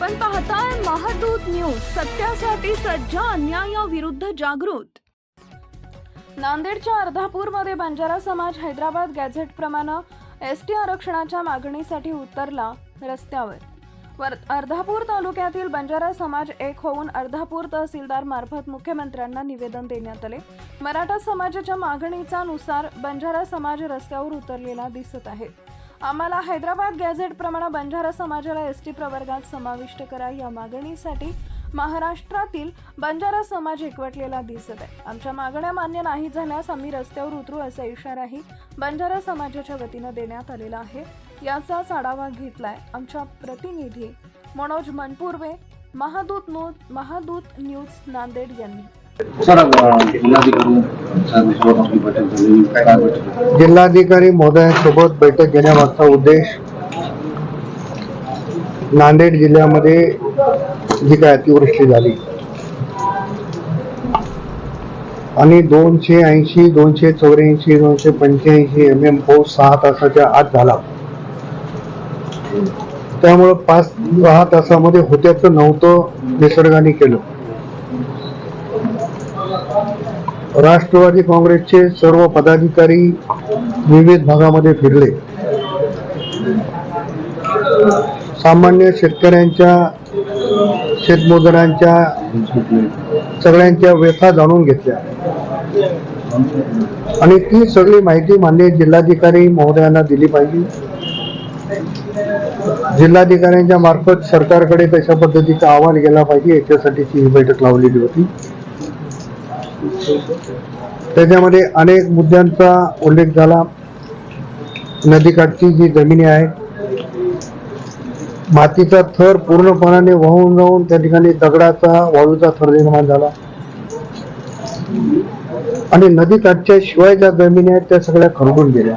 आपण पाहताय महादूत न्यूज सत्यासाठी सज्ज अन्यायाविरुद्ध जागृत. नांदेडच्या अर्धापूरमध्ये बंजारा समाज हैदराबाद गॅझेट प्रमाणे एस टी आरक्षणाच्या मागणीसाठी उतरला रस्त्यावर. वर अर्धापूर तालुक्यातील बंजारा समाज एक होऊन अर्धापूर तहसीलदार मार्फत मुख्यमंत्र्यांना निवेदन देण्यात आले. मराठा समाजाच्या मागणीचा नुसार बंजारा समाज रस्त्यावर उतरलेला दिसत आहे. आम्हाला हैदराबाद गॅझेटप्रमाणे बंजारा समाजाला एस टी प्रवर्गात समाविष्ट करा या मागणीसाठी महाराष्ट्रातील बंजारा समाज एकवटलेला दिसत आहे. आमच्या मागण्या मान्य नाही झाल्यास आम्ही रस्त्यावर उतरू असा इशाराही बंजारा समाजाच्या वतीनं देण्यात आलेला आहे. याचाच आढावा घेतलाय आमच्या प्रतिनिधी मनोज मनपूर्वे महादूत नो महादूत न्यूज नांदेड यांनी. जिल्हाधिकारी बैठक महोदयांसोबत बैठक घेण्यामागचा उद्देश नांदेड जिल्ह्यामध्ये जी काय अतिवृष्टी झाली आणि दोनशे ऐंशी दोनशे चौऱ्याऐंशी दोनशे पंच्याऐंशी एम एम पाऊस सहा तासाच्या आत झाला. त्यामुळं पाच सहा तासामध्ये होत्याचं नव्हतं निसर्गाने केलं. राष्ट्रवादी काँग्रेसचे सर्व पदाधिकारी विविध भागामध्ये फिरले. सामान्य शेतकऱ्यांच्या शेतमजुरांच्या सगळ्यांच्या व्यथा जाणून घेतल्या. आणि ती सगळी माहिती मान्य जिल्हाधिकारी महोदयांना दिली पाहिजे. जिल्हाधिकाऱ्यांच्या मार्फत सरकारकडे कशा पद्धतीचा अहवाल गेला पाहिजे याच्यासाठीची ही बैठक लावलेली होती. त्याच्यामध्ये अनेक मुद्द्यांचा उल्लेख झाला. नदीकाठची जी जमिनी आहेत मातीचा थर पूर्णपणाने वाहून जाऊन त्या ठिकाणी दगडाचा वाळूचा थर निर्माण झाला. आणि नदीकाठच्या शिवाय ज्या जमिनी आहेत त्या सगळ्या खरडून गेल्या.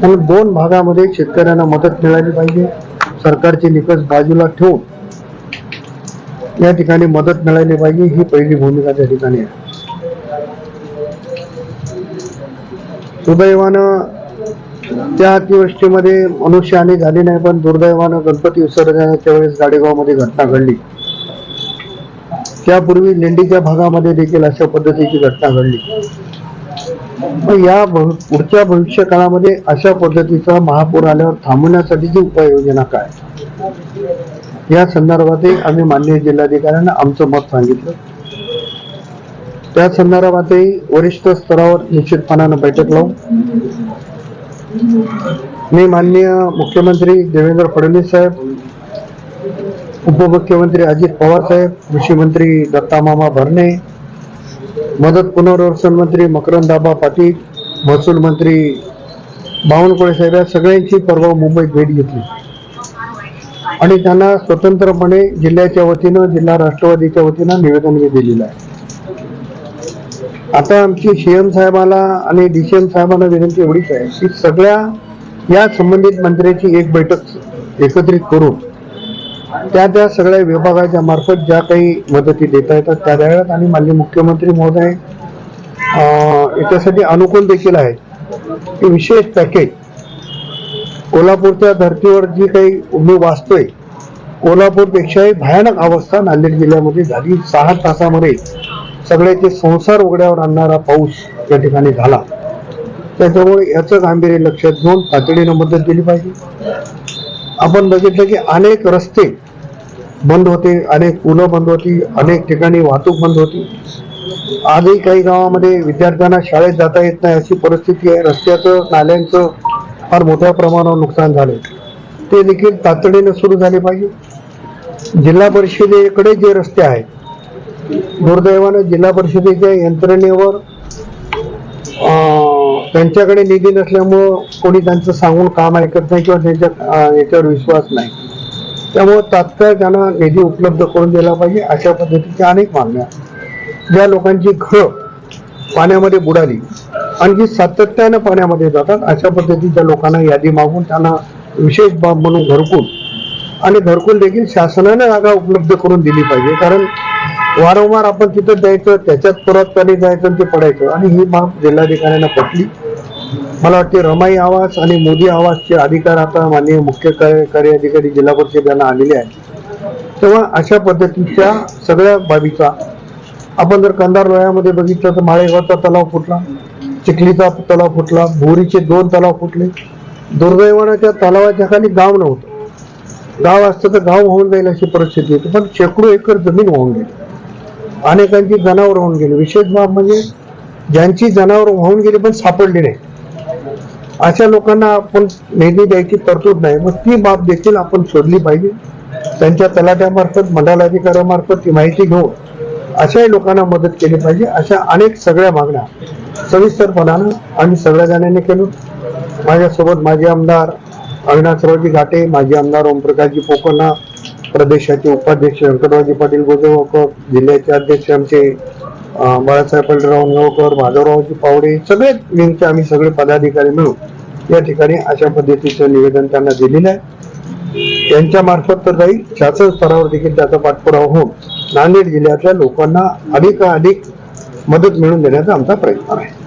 म्हणून दोन भागामध्ये शेतकऱ्यांना मदत मिळाली पाहिजे. सरकारचे निकष बाजूला ठेवून या ठिकाणी मदत मिळाली पाहिजे ही पहिली भूमिका त्या ठिकाणी आहे. सुदैवानं त्या अतिवृष्टीमध्ये मनुष्यहानी झाली नाही पण दुर्दैवानं गणपती विसर्जनाच्या वेळेस गाडेगावमध्ये घटना घडली. त्यापूर्वी लेंडीच्या भागामध्ये देखील अशा पद्धतीची घटना घडली. मग या पुढच्या भविष्य काळामध्ये अशा पद्धतीचा महापूर आल्यावर थांबवण्यासाठीची उपाययोजना काय? या संदर्भातही आम्ही माननीय जिल्हाधिकाऱ्यांना आमचं मत सांगितलं. त्या संदर्भातही वरिष्ठ स्तरावर निश्चितपणानं बैठक लावून मी माननीय मुख्यमंत्री देवेंद्र फडणवीस साहेब उपमुख्यमंत्री अजित पवार साहेब कृषी मंत्री दत्तामामा भरणे मदत पुनर्वसन मंत्री मकरंदाबा पाटील महसूल मंत्री बावनकुळे साहेब या सगळ्यांची परवा मुंबईत भेट घेतली. आणि त्यांना स्वतंत्रपणे जिल्ह्याच्या वतीनं जिल्हा राष्ट्रवादीच्या वतीनं निवेदन मी दिलेलं आहे. आता आमची सीएम साहेबाला आणि डीसीएम साहेबांना विनंती एवढीच आहे की सगळ्या या संबंधित मंत्र्याची एक बैठक एकत्रित करून त्या त्या सगळ्या विभागाच्या मार्फत ज्या काही मदती देता येतात त्या द्याव्यात. आणि माननीय मुख्यमंत्री महोदय याच्यासाठी अनुकूल देखील आहे की विशेष पॅकेज कोल्हापूरच्या धर्तीवर जी काही मी वाचतोय कोल्हापूरपेक्षाही भयानक अवस्था नांदेड जिल्ह्यामध्ये झाली. सहा तासामध्ये सगळ्याचे संसार उघड्यावर आणणारा पाऊस या ठिकाणी झाला. त्याच्यामुळे याचं गांभीर्य लक्षात घेऊन तातडीनं मदत दिली पाहिजे. आपण बघितलं की अनेक रस्ते बंद होते अनेक पुलं बंद होती अनेक ठिकाणी वाहतूक बंद होती. आजही काही गावामध्ये विद्यार्थ्यांना शाळेत जाता येत नाही अशी परिस्थिती आहे. रस्त्याचं नाल्यांचं फार मोठ्या प्रमाणावर नुकसान झाले. ते देखील तातडीनं सुरू झाले पाहिजे. जिल्हा परिषदेकडे जे रस्ते आहेत दुर्दैवानं जिल्हा परिषदेच्या यंत्रणेवर त्यांच्याकडे निधी नसल्यामुळं कोणी त्यांचं सांगून काम ऐकत नाही किंवा त्यांच्या याच्यावर विश्वास नाही. त्यामुळं तात्काळ त्यांना निधी उपलब्ध करून दिला पाहिजे अशा पद्धतीच्या अनेक मागण्या. ज्या लोकांची घरं पाण्यामध्ये बुडाली. आणि जी सातत्यानं पाण्यामध्ये जातात. अशा पद्धतीच्या लोकांना यादी मागून त्यांना विशेष बाब म्हणून घरकुल आणि घरकुल देखील शासनाने जागा उपलब्ध करून दिली पाहिजे. कारण वारंवार आपण तिथं द्यायचं त्याच्यात परत त्याने जायचं आणि ते पडायचं. आणि ही बाब जिल्हाधिकाऱ्यांना पटली. मला वाटते रमाई आवास आणि मोदी आवासचे अधिकार आता माननीय मुख्य कार्यकारी अधिकारी जिल्हा परिषद यांना आलेले आहेत. तेव्हा अशा पद्धतीच्या सगळ्या बाबीचा आपण जर कंधार लोह्यामध्ये बघितलं तर माळेगावचा तलाव फुटला. चिखलीचा तलाव फुटला बोरीचे दोन तलाव फुटले. दुर्दैवानं त्या तलावाच्या खाली गाव नव्हतं. गाव असतं तर गाव होऊन जाईल अशी परिस्थिती होती पण शेकडो एकर जमीन वाहून गेली. अनेकांची जनावर वाहून गेली. विशेष बाब म्हणजे ज्यांची जनावर वाहून गेली पण सापडली नाही. अशा लोकांना आपण निधी द्यायची तरतूद नाही. मग ती बाब देखील आपण शोधली पाहिजे. त्यांच्या तलाट्यामार्फत मंडलाधिकाऱ्यामार्फत ती माहिती घेऊन अशाही लोकांना मदत केली पाहिजे. अशा अनेक सगळ्या मागण्या सविस्तरपणानं आम्ही सगळ्या जणांनी केलो माझ्यासोबत माजी आमदार अविनाशरावजी घाटे माजी आमदार ओमप्रकाशजी पोकर्णा प्रदेशाचे उपाध्यक्ष व्यंकटरावजी पाटील गोजेगावकर जिल्ह्याचे अध्यक्ष आमचे बाळासाहेब पाटीलराव निवळकर माधवरावजी पावडे सगळे विंगचे आम्ही सगळे पदाधिकारी मिळून या ठिकाणी अशा पद्धतीचं निवेदन त्यांना दिलेलं आहे. त्यांच्या मार्फत तर जाईल. शासन स्तरावर देखील त्याचा पाठपुरावा होऊन नांदेड जिल्ह्यातल्या लोकांना अधिकाधिक मदत मिळवून देण्याचा आमचा प्रयत्न आहे.